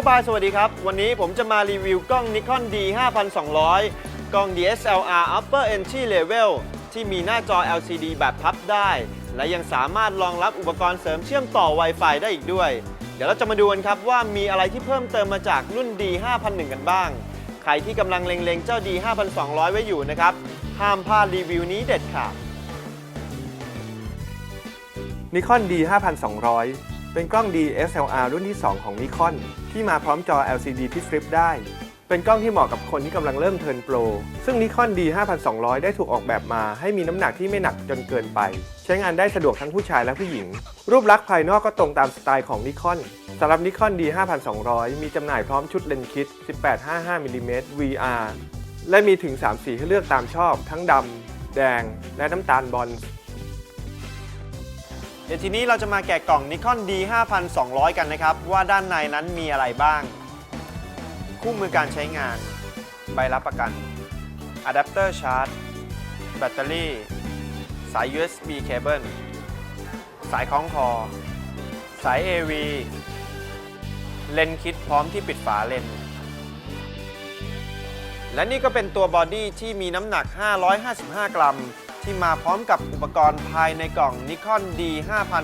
Power by สวัสดีครับ วันนี้ผมจะมารีวิวกล้อง Nikon D 5200 กล้อง DSLR Upper Entry Level ที่มีหน้าจอ LCD แบบพับได้ และยังสามารถรองรับอุปกรณ์เสริมเชื่อมต่อ Wi-Fi ได้อีกด้วย เดี๋ยวเราจะมาดูกันครับว่ามีอะไรที่เพิ่มเติมมาจากรุ่น D 5001กันบ้าง ใครที่กำลังเล็งๆเจ้า D 5200 ไว้อยู่นะครับ ห้ามพลาดรีวิวนี้เด็ดขาด Nikon D 5200 เป็นกล้อง DSLR รุ่นที่ 2 ของ Nikon ที่มาพร้อมจอ LCD ที่ฟลิปได้ เป็นกล้องที่เหมาะกับคนที่กำลังเริ่มเทิร์นโปร ซึ่ง Nikon D 5200 ได้ถูกออกแบบมาให้มีน้ำหนักที่ไม่หนักจนเกินไป ใช้งานได้สะดวกทั้งผู้ชายและผู้หญิง รูปลักษณ์ภายนอกก็ตรงตามสไตล์ของ Nikon สำหรับ Nikon D 5200 มีจำหน่ายพร้อมชุดเลนส์คิด 18-55มิลลิเมตร VR และมีถึง 3 สีให้เลือกตามชอบ ทั้งดำ แดง และน้ำตาลบอล ดี๋ยวทีนี้เราจะมาแกะกล่อง Nikon D 5200 กันนะครับ ว่าด้านในนั้นมีอะไรบ้าง คู่มือการใช้งาน ใบรับประกันอะแดปเตอร์ชาร์จ แบตเตอรี่ สาย USB เคเบิลสายคล้องคอ สาย AV เลนคิดพร้อมที่ปิดฝาเลนและนี่ก็เป็นตัวบอดี้ที่มีน้ำหนัก 555 กรัม ที่มาพร้อมกับอุปกรณ์ภายในกล่อง Nikon D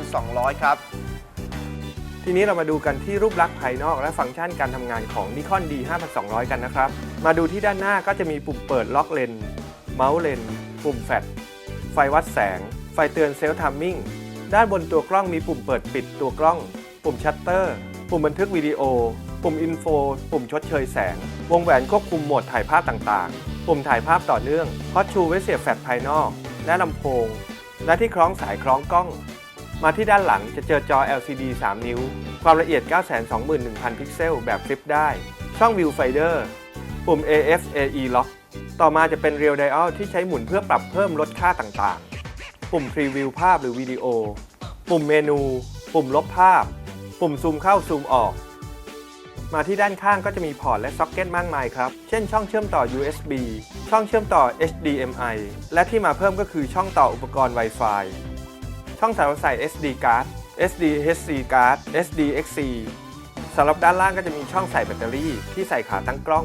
5200 ครับ ทีนี้เรามาดูกันที่รูปลักษณ์ภายนอกและฟังก์ชันการทำงานของ Nikon D 5200 กันนะครับ มาดูที่ด้านหน้าก็จะมีปุ่มเปิดล็อกเลน์เมาส์เลนปุ่มแฟลชไฟวัดแสง ไฟเตือนเซลฟ์ทัมมิ่งด้านบนตัวกล้องมีปุ่มเปิดปิดตัวกล้อง ปุ่มชัตเตอร์ ปุ่มบันทึกวิดีโอ ปุ่มอินโฟ ปุ่มชดเชยแสง วงแหวนควบคุมโหมดถ่ายภาพต่างๆ ปุ่มถ่ายภาพต่อเนื่องพอดชูไว้เสียบแฟลชภายนอก และลำโพง และที่คล้องสายคล้องกล้อง มาที่ด้านหลังจะเจอจอ LCD 3 นิ้ว ความละเอียด 921,000 พิกเซล แบบฟลิปได้ ช่อง Viewfinder ปุ่ม AF AE Lock ต่อมาจะเป็น Real Dial ที่ใช้หมุนเพื่อปรับเพิ่มลดค่าต่างๆ ปุ่ม Preview ภาพหรือวิดีโอ ปุ่มเมนู ปุ่มลบภาพ ปุ่มซูมเข้าซูมออก มาที่ด้านข้างก็จะมีพอร์ตและซ็อกเก็ตมากมายครับ เช่นช่องเชื่อมต่อ USB ช่องเชื่อมต่อ HDMI และที่มาเพิ่มก็คือช่องต่ออุปกรณ์ Wi-Fi ช่องสำหรับใส่ SD card SD HC card SD XC สำหรับด้านล่างก็จะมีช่องใส่แบตเตอรี่ที่ใส่ขาตั้งกล้อง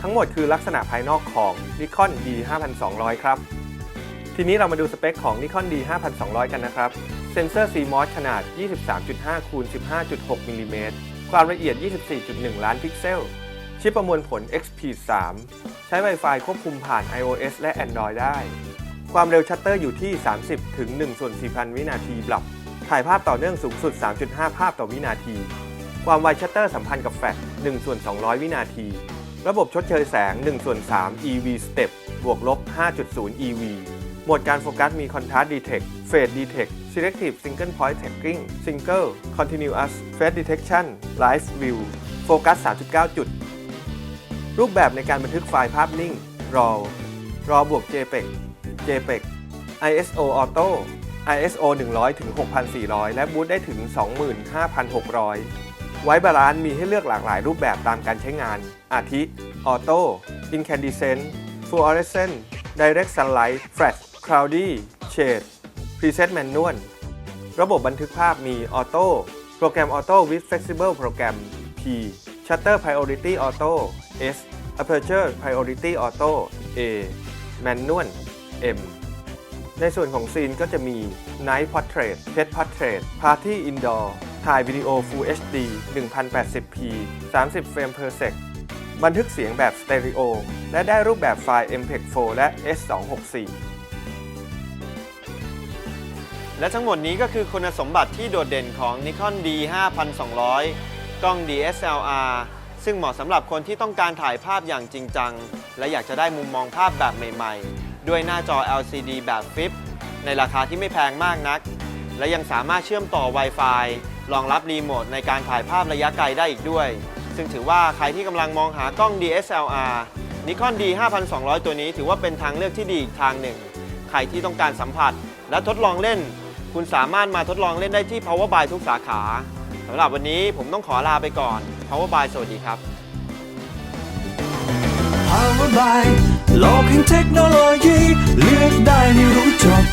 ทั้งหมดคือลักษณะภายนอกของ Nikon D 5200ครับ ทีนี้เรามาดูสเปคของ Nikon D 5200กันนะครับ เซนเซอร์ CMOS ขนาด 23.5 คูณ 15.6 มิลลิเมตร ความละเอียด 24.1 ล้านพิกเซล ชิปประมวลผล XP3 ใช้ Wi-Fi ควบคุมผ่าน iOS และ Android ได้ ความเร็วชัตเตอร์อยู่ที่ 30 ถึง1ส่วน4,000 วินาทีบลับ ถ่ายภาพต่อเนื่องสูงสุด 3.5 ภาพต่อวินาที ความไวชัตเตอร์สัมพันธ์กับแฟลช1ส่วน200 วินาที ระบบชดเชยแสง1ส่วน3 EV Step บวกลบ 5.0 EV โหมดการโฟกัสมี Contrast Detect Fade Detect Selective Single Point Tracking Single Continuous Face Detection Live View โฟกัส 39 จุด รูปแบบในการบันทึกไฟล์ภาพนิ่ง RAW RAW บวก JPEG JPEG ISO Auto ISO 100ถึง6,400 และบูตได้ถึง 25,600 ไว้บาลานซ์มีให้เลือกหลากหลายรูปแบบตามการใช้งาน อาทิ Auto Incandescent Fluorescent Direct Sunlight Flash Cloudy Shade Preset Manual ระบบบันทึกภาพมี Auto โปรแกรม Auto with Flexible Program P Shutter Priority Auto S Aperture Priority Auto A Manual M ในส่วนของซีนก็จะมี Night Portrait Pet Portrait Party Indoor ถ่ายวิดีโอ Full HD 1080p 30 เฟรม per sec บันทึกเสียงแบบสเตอริโอและได้รูปแบบไฟล์ MPEG 4 และ S264 และทั้งหมดนี้ก็คือคุณสมบัติที่โดดเด่นของ Nikon D 5200 กล้อง DSLR ซึ่งเหมาะสำหรับคนที่ต้องการถ่ายภาพอย่างจริงจัง และอยากจะได้มุมมองภาพแบบใหม่ๆ ด้วยหน้าจอ LCD แบบฟลิปในราคาที่ไม่แพงมากนัก และยังสามารถเชื่อมต่อ Wi-Fi รองรับรีโมทในการถ่ายภาพระยะไกลได้อีกด้วย ซึ่งถือว่าใครที่กำลังมองหากล้อง DSLR Nikon D 5200 ตัวนี้ถือว่าเป็นทางเลือกที่ดีอีกทางหนึ่ง ใครที่ต้องการสัมผัสและทดลองเล่น คุณสามารถมาทดลองเล่นได้ที่ Power by ทุกสาขาสำหรับวันนี้ผมต้องขอลาไปก่อน Power by สวัสดีครับ Power by โลกแห่งเทคโนโลยีเลือกได้ไม่รู้จบ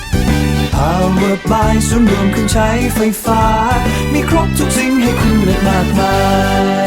Power เวิร์กบายศูนรวมเครื่องใช้ไฟฟ้า มีครบทุกสิ่งให้คุณเลือกมากมาย